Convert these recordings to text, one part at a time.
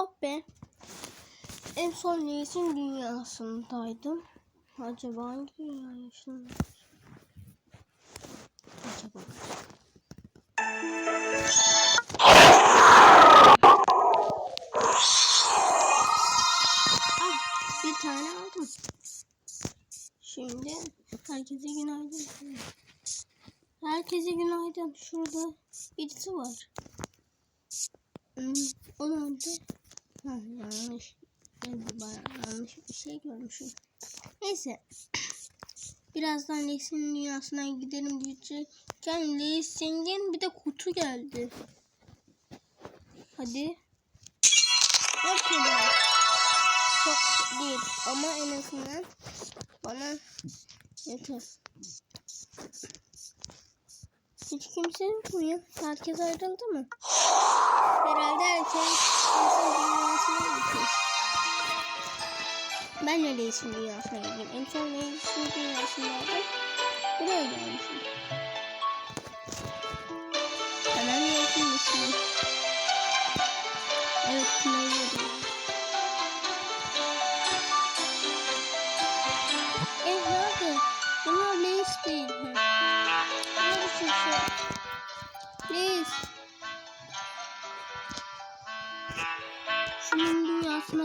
Oh be. En son Leys'in dünyasındaydım. Acaba hangi dünya yaşında? Acaba. Ah, bir tane aldım. Şimdi herkese günaydın. Herkese günaydın. Şurada birisi var. Hmm, o nerede? Ha, yanlış. Yanlış bir şey görmüşüm. Neyse. Birazdan Leys'in dünyasına gidelim diyecekken Leys'in bir de kutu geldi. Hadi. Kere. Çok değil ama en azından bana yeter. Hiç kimse yok mu ya? Herkes ayrıldı mı? Herhalde herkes. Ben de değişim dünyasına gideyim. En son değişim dünyasındaydım. Buraya gelmişim. Hemen yakın. Evet,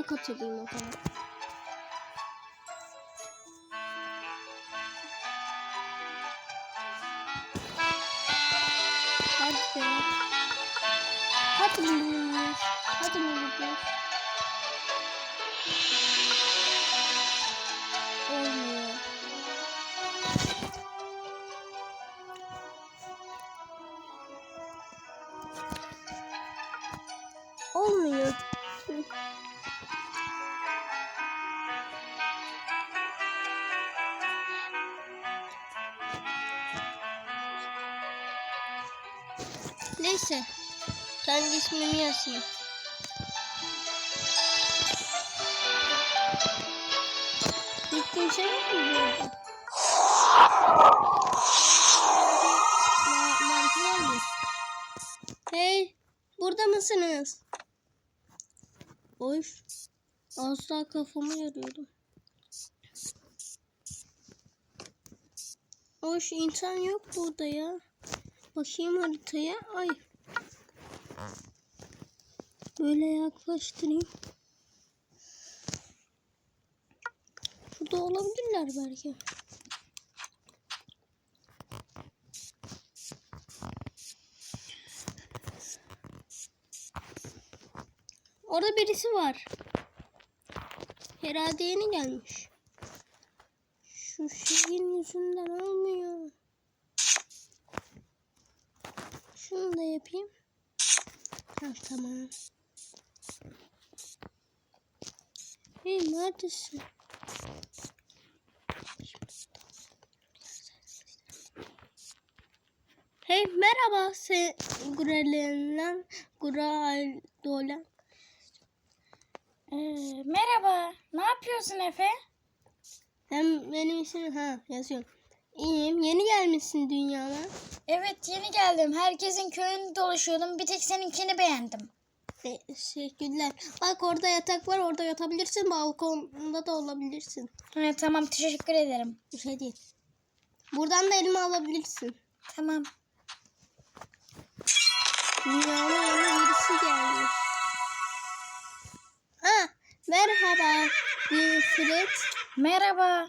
dünyasına katılayım o zaman. Hadi be. Hadi Leis. Hadi Leis. Olmuyor. Olmuyor. Neyse. Kendi ismimi yazayım. Burada? Ma- Marki geldi. Hey, burada mısınız? Oy, daha kafamı yarıyordum. Hoş insan yok burada ya. Bakayım haritaya. Ay. Böyle yaklaştırayım. Şurada olabilirler belki. Orada birisi var. Herhalde yeni gelmiş. Şu şeyin yüzünden olmuyor. Şunu da yapayım. Ha, tamam. Hey neredesin? Hey merhaba sen Gurel'den Gural'dolan. Ee, merhaba. Ne yapıyorsun Efe? Hem benim ismim ha yazıyorum. İyiyim. Yeni gelmişsin dünyama. Evet yeni geldim. Herkesin köyünü dolaşıyordum. Bir tek seninkini beğendim. Te- Teşekkürler. Bak orada yatak var. Orada yatabilirsin. Balkonda da olabilirsin. Evet tamam teşekkür ederim. Bir şey değil. Buradan da elime alabilirsin. Tamam. Dünyama yeni birisi gelmiş. Ha, merhaba Wilfred. Merhaba.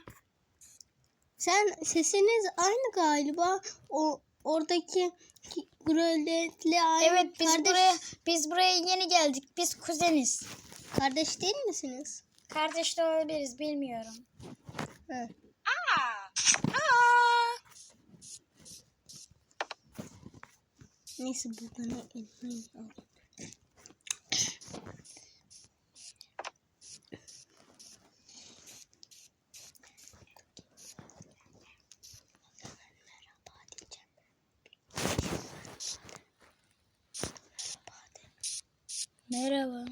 Sen sesiniz aynı galiba. O oradaki Grölet'le aynı. Evet biz kardeş, buraya biz buraya yeni geldik. Biz kuzeniz. Kardeş değil misiniz? Kardeş de olabiliriz bilmiyorum. Ha. Neyse buradan elmayı alayım. Merhaba.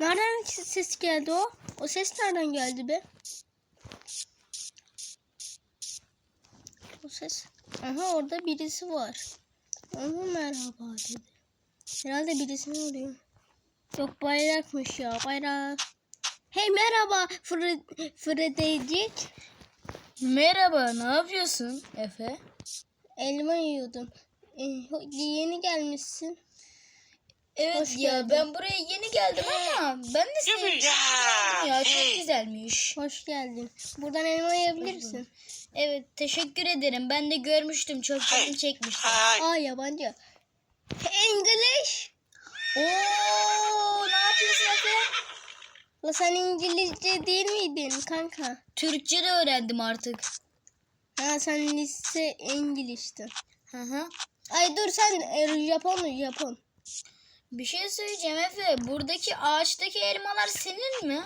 Nereden ses geldi o? O ses nereden geldi be? O ses. Aha orada birisi var. Ama merhaba dedi. Herhalde birisini arıyor. Yok bayrakmış ya bayrak. Hey merhaba Fred Fredecik. Merhaba, ne yapıyorsun Efe? Elma yiyordum. Ee, yeni gelmişsin. Evet Hoş ya geldin. ben buraya yeni geldim ama ben de seni beğendim ya çok güzelmiş. Hoş geldin. Buradan elma yiyebilirsin. Evet teşekkür ederim ben de görmüştüm çok canım çekmişti. Aa yabancı. English. Oo ne yapıyorsun Efe? La sen İngilizce değil miydin kanka? Türkçe de öğrendim artık. Ha sen lise İngiliz'tin. Hı hı. Ay dur sen e, Japon Japon. Bir şey söyleyeceğim Efe buradaki ağaçtaki elmalar senin mi?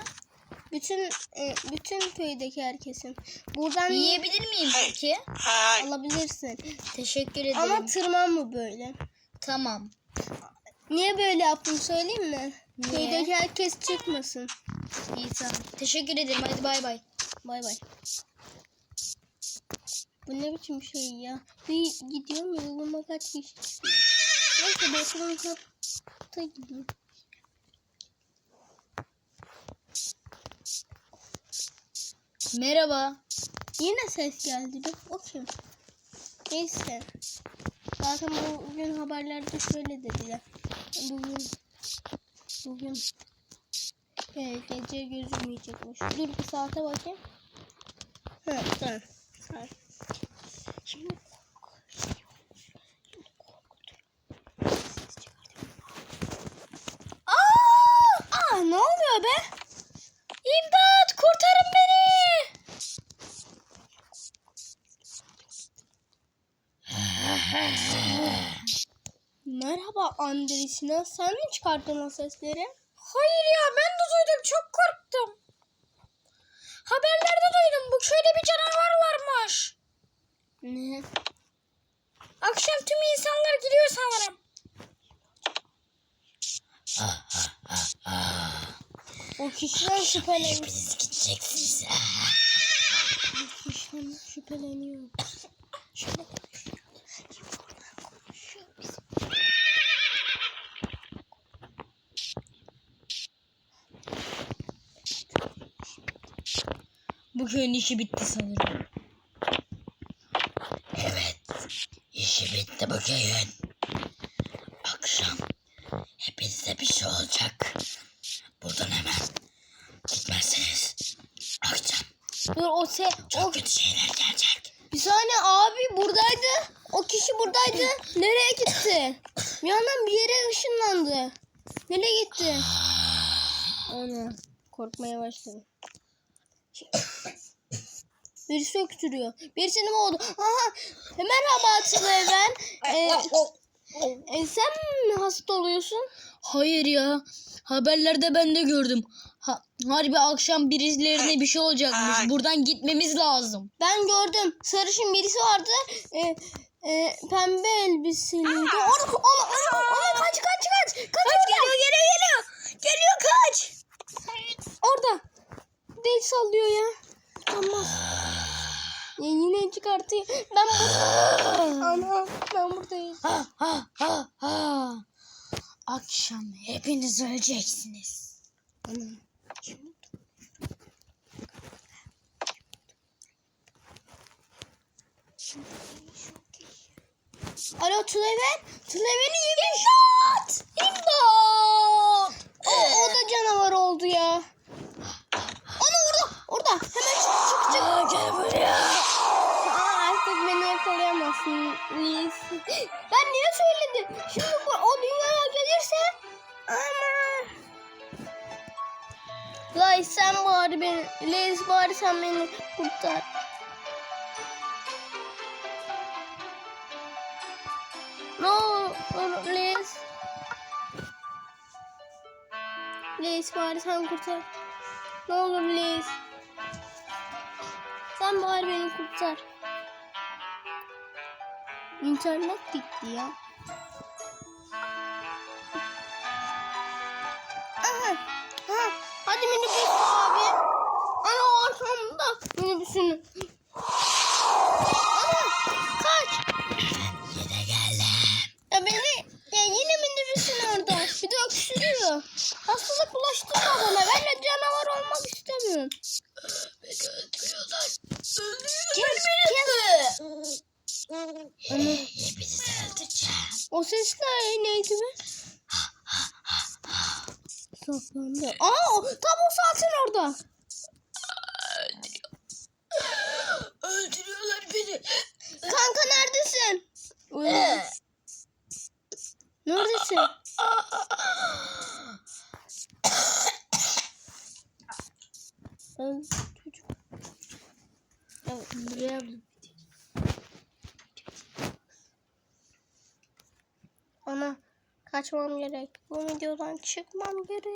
Bütün e, bütün köydeki herkesin. Buradan Yiyebilir miyim peki? alabilirsin. Teşekkür ederim. Ama tırmanma böyle. Tamam. Niye böyle yaptım söyleyeyim mi? Niye? Köydeki herkes çıkmasın. İyi tamam. Teşekkür ederim hadi bay bay. Bay bay. Bu ne biçim şey ya? Bir gidiyorum yoluma kaç kişi çıkıyor. Neyse bakalım katta gideyim. Merhaba. Yine ses geldi. Dur o kim? Neyse. Zaten bugün haberlerde şöyle dediler. Bugün bugün e, gece gözükmeyecekmiş. Dur bir saate bakayım. Ha tamam. Şimdi Aa! Aa ne be? İmdat kurtarın beni. Merhaba Andresina. Sen mi çıkarttın o sesleri? Hayır ya ben de duydum çok korktum. Haberlerde duydum bu köyde bir canavar varmış. Ne? Akşam tüm insanlar gidiyor sanırım. O kişiden şüpheleniyor. gideceksiniz. O kişiden Bu köyün işi bitti sanırım. Evet, işi bitti bu köyün. Akşam hepinize bir şey olacak. Buradan hemen gitmezseniz akşam Dur o se çok o kötü şeyler gelecek. bir saniye abi buradaydı. O kişi buradaydı. Nereye gitti? Bir yandan bir yere ışınlandı. Nereye gitti? Ana korkmaya başladım. Birisi öksürüyor. Birisini boğdu. Aha. Merhaba Atilla ben. Ee, e, sen mi hasta oluyorsun? Hayır ya. Haberlerde ben de gördüm. Ha, harbi akşam birilerine bir şey olacakmış. Buradan gitmemiz lazım. Ben gördüm. Sarışın birisi vardı. Ee, e, pembe elbiseliydi. Ona, ona, ona, ona kaç kaç kaç. Kaç, oradan. Geliyor geliyor geliyor. Geliyor kaç. Orada. Del sallıyor ya. Tamam. Ya yine çıkartıyor. Ben bu... Ana ben buradayım. Ha ha ha ha. Akşam hepiniz öleceksiniz. Ana. Alo Tuleven. Tuleven'i yemiş. İmdat. İmdat. O, o da canavar oldu ya. Ana orada. Orada. Hemen çık çık çık. Aa, gel buraya. Aa, artık beni yakalayamazsın. Ben niye söyledim? Şimdi o dünyaya gelirse ama Lay sen bari beni Liz bari sen beni kurtar. Ne olur Liz. Liz bari sen kurtar. Ne olur Liz. Sen bari beni kurtar. İnternet gitti ya. Aha. Hadi minibüs abi. Ana arkamda minibüsünü. Ana kaç. Yine geldim. Ya beni ya yine minibüsün orada. Bir de öksürüyor. Hastalık bulaştırma bana. Ben de canavar olmak istemiyorum. Beni öldürüyorlar. Kes, kes. Hepinizi öldüreceğim. O ses ne, neydi mi? Saklandı. Aa tam o saatin orada. Öldürüyorlar beni. Kanka neredesin? Neredesin? Öl çocuk. Evet, buraya Ana kaçmam gerek. Bu videodan çıkmam gerek.